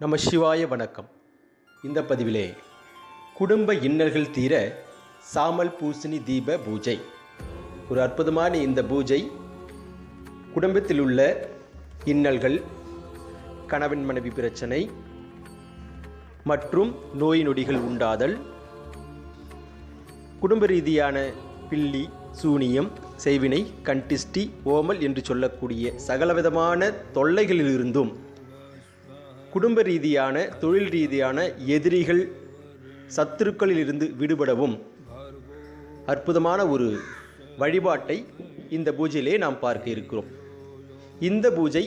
நம சிவாய வணக்கம். இந்த பதிவிலே குடும்ப இன்னல்கள் தீர சாமல் பூசணி தீப பூஜை. ஒரு அற்புதமான இந்த பூஜை குடும்பத்தில் உள்ள இன்னல்கள் கணவன் மனைவி பிரச்சனை மற்றும் நோய் நொடிகள் உண்டாதல் குடும்ப ரீதியான பில்லி சூனியம் செய்வினை கண்டிஷ்டி ஓமல் என்று சொல்லக்கூடிய சகலவிதமான தொல்லைகளிலிருந்தும் குடும்ப ரீதியான தொழில் ரீதியான எதிரிகள் சத்துருக்களிலிருந்து விடுபடவும் அற்புதமான ஒரு வழிபாட்டை இந்த பூஜையிலே நாம் பார்க்க இருக்கிறோம். இந்த பூஜை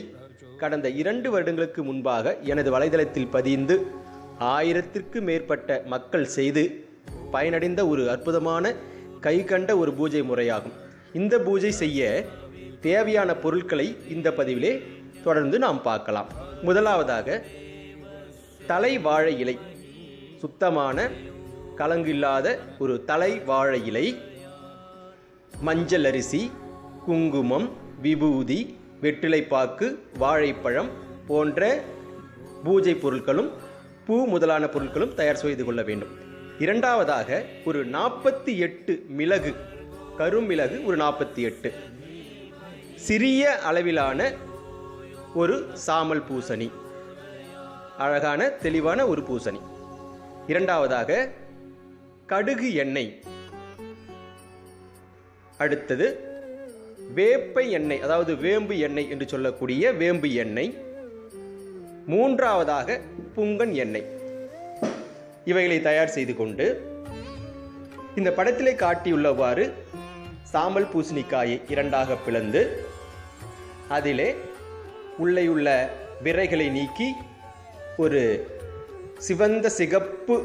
கடந்த இரண்டு வருடங்களுக்கு முன்பாக எனது வலைதளத்தில் பதிந்து ஆயிரத்திற்கு மேற்பட்ட மக்கள் செய்து பயனடைந்த ஒரு அற்புதமான கை கண்ட ஒரு பூஜை முறையாகும். இந்த பூஜை செய்ய தேவையான பொருட்களை இந்த பதிவிலே தொடர்ந்து நாம் பார்க்கலாம். முதலாவதாக தலை வாழை இலை சுத்தமான கலங்கில்லாத ஒரு தலை வாழை இலை மஞ்சள் அரிசி குங்குமம் விபூதி வெற்றிலைப்பாக்கு வாழைப்பழம் போன்ற பூஜை பொருட்களும் பூ முதலான பொருட்களும் தயார் செய்து கொள்ள வேண்டும். இரண்டாவதாக ஒரு நாற்பத்தி எட்டு மிளகு கருமிளகு ஒரு நாற்பத்தி எட்டு. சிறிய அளவிலான ஒரு சாமல் பூசணி. அழகான தெளிவான ஒரு பூசணி. இரண்டாவதாக கடுகு எண்ணெய். அடுத்தது வேப்பை எண்ணெய் அதாவது வேம்பு எண்ணெய் என்று சொல்லக்கூடிய வேம்பு எண்ணெய். மூன்றாவதாக புங்கன் எண்ணெய். இவைகளை தயார் செய்து கொண்டு இந்த படத்திலே காட்டியுள்ளவாறு சாம்பல் பூசணிக்காயை இரண்டாக பிளந்து அதிலே உள்ளேயுள்ள விரைகளை நீக்கி ஒரு சிவந்த சிகப்பு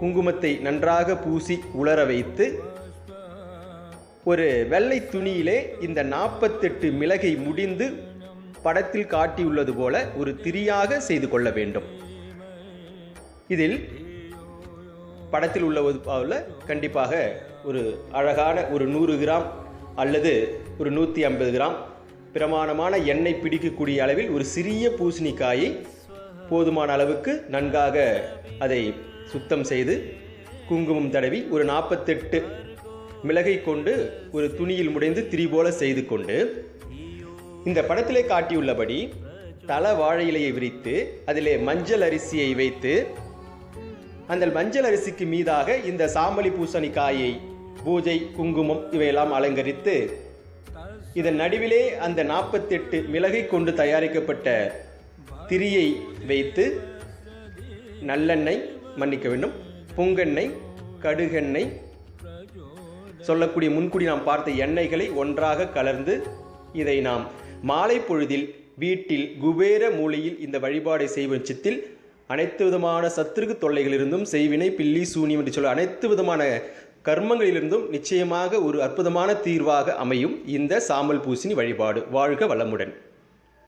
குங்குமத்தை நன்றாக பூசி உலர வைத்து ஒரு வெள்ளை துணியிலே இந்த நாற்பத்தெட்டு மிளகை முடிந்து படத்தில் காட்டியுள்ளது போல ஒரு திரியாக செய்து கொள்ள வேண்டும். இதில் படத்தில் உள்ளது போல கண்டிப்பாக ஒரு அழகான ஒரு நூறு கிராம் அல்லது ஒரு நூற்றி ஐம்பது கிராம் பிரமாணமான எண்ணெய் பிடிக்கக்கூடிய அளவில் ஒரு சிறிய பூசணிக்காயை போதுமான அளவுக்கு நன்காக அதை சுத்தம் செய்து குங்குமம் தடவி ஒரு நாற்பத்தெட்டு மிளகை கொண்டு ஒரு துணியில் முடைந்து திரி போல செய்து கொண்டு இந்த படத்திலே காட்டியுள்ளபடி தல வாழை இலையை விரித்து அதிலே மஞ்சள் அரிசியை வைத்து அந்த மஞ்சள் அரிசிக்கு மீதாக இந்த சாம்பலி பூசணிக்காயை பூஜை குங்குமம் இவையெல்லாம் அலங்கரித்து இதன் நடுவிலே அந்த நாற்பத்தெட்டு மிளகை கொண்டு தயாரிக்கப்பட்ட திரியை வைத்து நல்லெண்ணெய் மன்னிக்க வேண்டும். புங்கெண்ணெய் கடுகெண்ணெய் சொல்லக்கூடிய முன்கூடி நாம் பார்த்த எண்ணெய்களை ஒன்றாக கலர்ந்து இதை நாம் மாலை பொழுதில் வீட்டில் குபேர மூலையில் இந்த வழிபாடை செய்வச்சத்தில் அனைத்து விதமான சத்துருக்கு தொல்லைகளிலிருந்தும் செய்வினை பில்லி சூனியம் என்று சொல்ல அனைத்து விதமான கர்மங்களிலிருந்தும் நிச்சயமாக ஒரு அற்புதமான தீர்வாக அமையும் இந்த சாமல் பூசணி வழிபாடு. வாழ்க வளமுடன்.